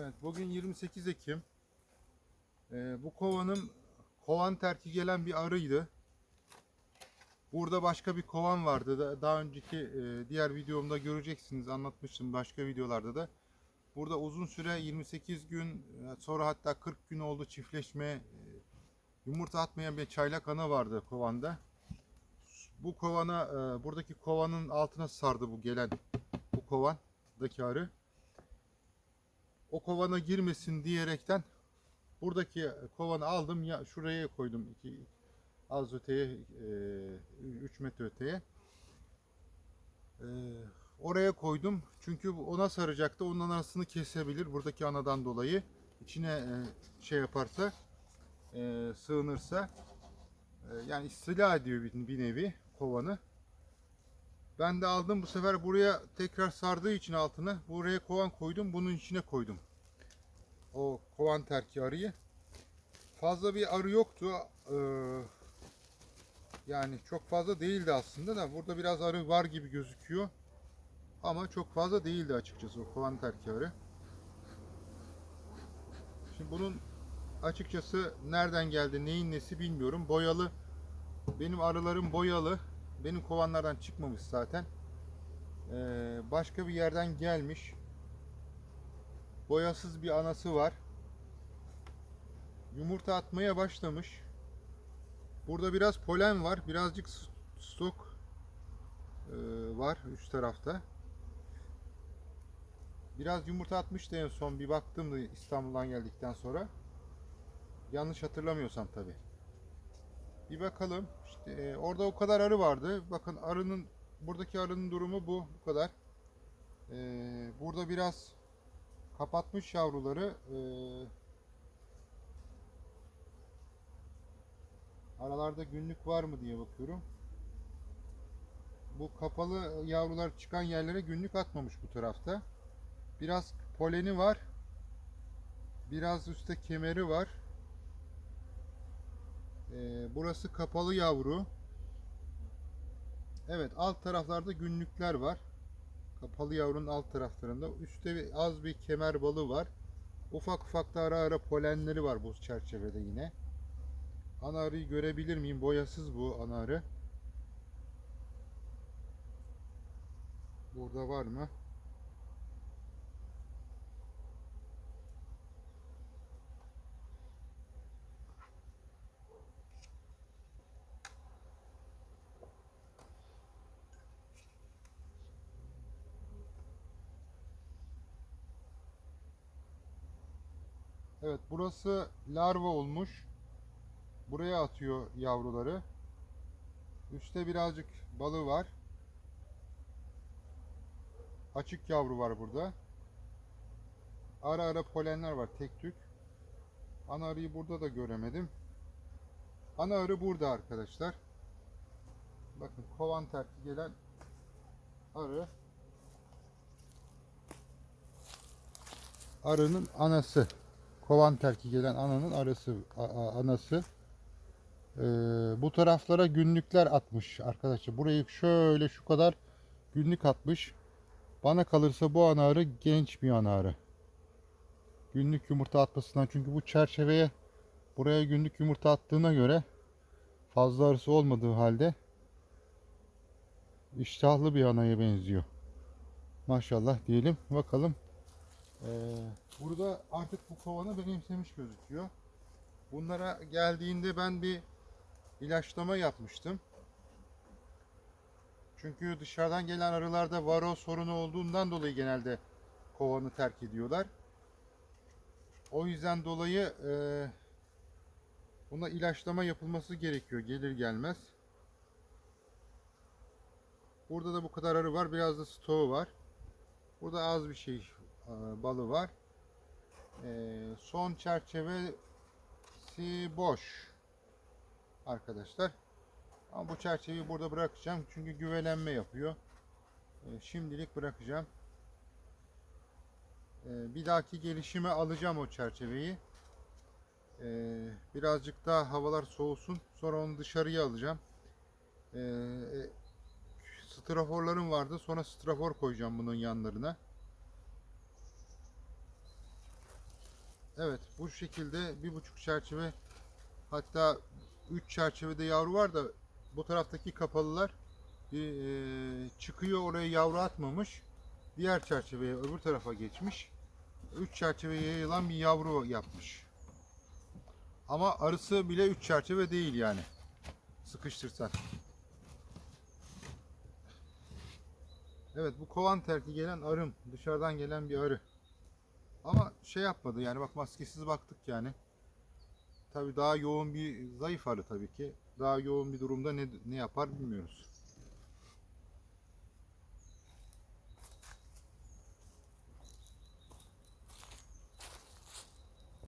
Evet bugün 28 Ekim. Ee, bu kovanım kovan terki gelen bir arıydı. Burada başka bir kovan vardı. Da- Daha önceki e, diğer videomda göreceksiniz. Anlatmıştım başka videolarda da. Burada uzun süre 28 gün e, sonra hatta 40 gün oldu çiftleşme e, yumurta atmayan bir çaylak ana vardı kovanda. Bu kovana e, buradaki kovanın altına sardı bu gelen bu kovandaki arı o kovana girmesin diyerekten buradaki kovanı aldım. Ya şuraya koydum iki az öteye 3 metre öteye. E, oraya koydum. Çünkü ona saracaktı. Onun arasını kesebilir buradaki anadan dolayı. İçine e, şey yaparsa e, sığınırsa. E, yani istila ediyor bir, bir nevi kovanı ben de aldım bu sefer buraya tekrar sardığı için altına buraya kovan koydum bunun içine koydum. O kovan terki arıyı. Fazla bir arı yoktu. Ee, yani çok fazla değildi aslında da burada biraz arı var gibi gözüküyor. Ama çok fazla değildi açıkçası o kovan terki arı. Şimdi bunun açıkçası nereden geldi neyin nesi bilmiyorum. Boyalı benim arılarım boyalı. Benim kovanlardan çıkmamış zaten. Ee, başka bir yerden gelmiş. Boyasız bir anası var. Yumurta atmaya başlamış. Burada biraz polen var. Birazcık stok e, var üst tarafta. Biraz yumurta atmıştı en son bir baktım da İstanbul'dan geldikten sonra. Yanlış hatırlamıyorsam tabi. Bir bakalım. İşte e, orada o kadar arı vardı. Bakın arının buradaki arının durumu bu. Bu kadar. E, burada biraz kapatmış yavruları. E, aralarda günlük var mı diye bakıyorum. Bu kapalı yavrular çıkan yerlere günlük atmamış bu tarafta. Biraz poleni var. Biraz üstte kemeri var. Ee, burası kapalı yavru. Evet alt taraflarda günlükler var. Kapalı yavrunun alt taraflarında. Üstte bir- az bir kemer balı var. Ufak ufak da ara ara polenleri var bu çerçevede yine. Ana arıyı görebilir miyim? Boyasız bu ana arı. Burada var mı? Evet burası larva olmuş. Buraya atıyor yavruları. Üstte birazcık balı var. Açık yavru var burada. Ara ara polenler var tek tük. Ana arıyı burada da göremedim. Ana arı burada arkadaşlar. Bakın kovan terki gelen arı. Arının anası. Kovan terki gelen ananın arası anası. Ee, bu taraflara günlükler atmış arkadaşlar. Burayı şöyle şu kadar günlük atmış. Bana kalırsa bu ana arı genç bir ana arı. Günlük yumurta atmasından çünkü bu çerçeveye buraya günlük yumurta attığına göre fazla arısı olmadığı halde iştahlı bir anaya benziyor. Maşallah diyelim. Bakalım. Ee, burada artık bu kovanı benimsemiş gözüküyor. Bunlara geldiğinde ben bir ilaçlama yapmıştım. Çünkü dışarıdan gelen arılarda varo sorunu olduğundan dolayı genelde kovanı terk ediyorlar. O yüzden dolayı e, buna ilaçlama yapılması gerekiyor gelir gelmez. Burada da bu kadar arı var. Biraz da stoğu var. Burada az bir şey balı var. E, son çerçevesi boş arkadaşlar. Ama bu çerçeveyi burada bırakacağım çünkü güvelenme yapıyor. E, şimdilik bırakacağım. E, bir dahaki gelişime alacağım o çerçeveyi. E, birazcık daha havalar soğusun. Sonra onu dışarıya alacağım. E, e, straforlarım vardı. Sonra strafor koyacağım bunun yanlarına. Evet bu şekilde bir buçuk çerçeve hatta üç çerçevede yavru var da bu taraftaki kapalılar bir, e, çıkıyor oraya yavru atmamış. Diğer çerçeveye öbür tarafa geçmiş. Üç çerçeveye yayılan bir yavru yapmış. Ama arısı bile üç çerçeve değil yani. Sıkıştırsan. Evet bu kovan terki gelen arım. Dışarıdan gelen bir arı. Ama şey yapmadı yani bak maskesiz baktık yani. Tabii daha yoğun bir zayıf arı tabii ki. Daha yoğun bir durumda ne ne yapar bilmiyoruz.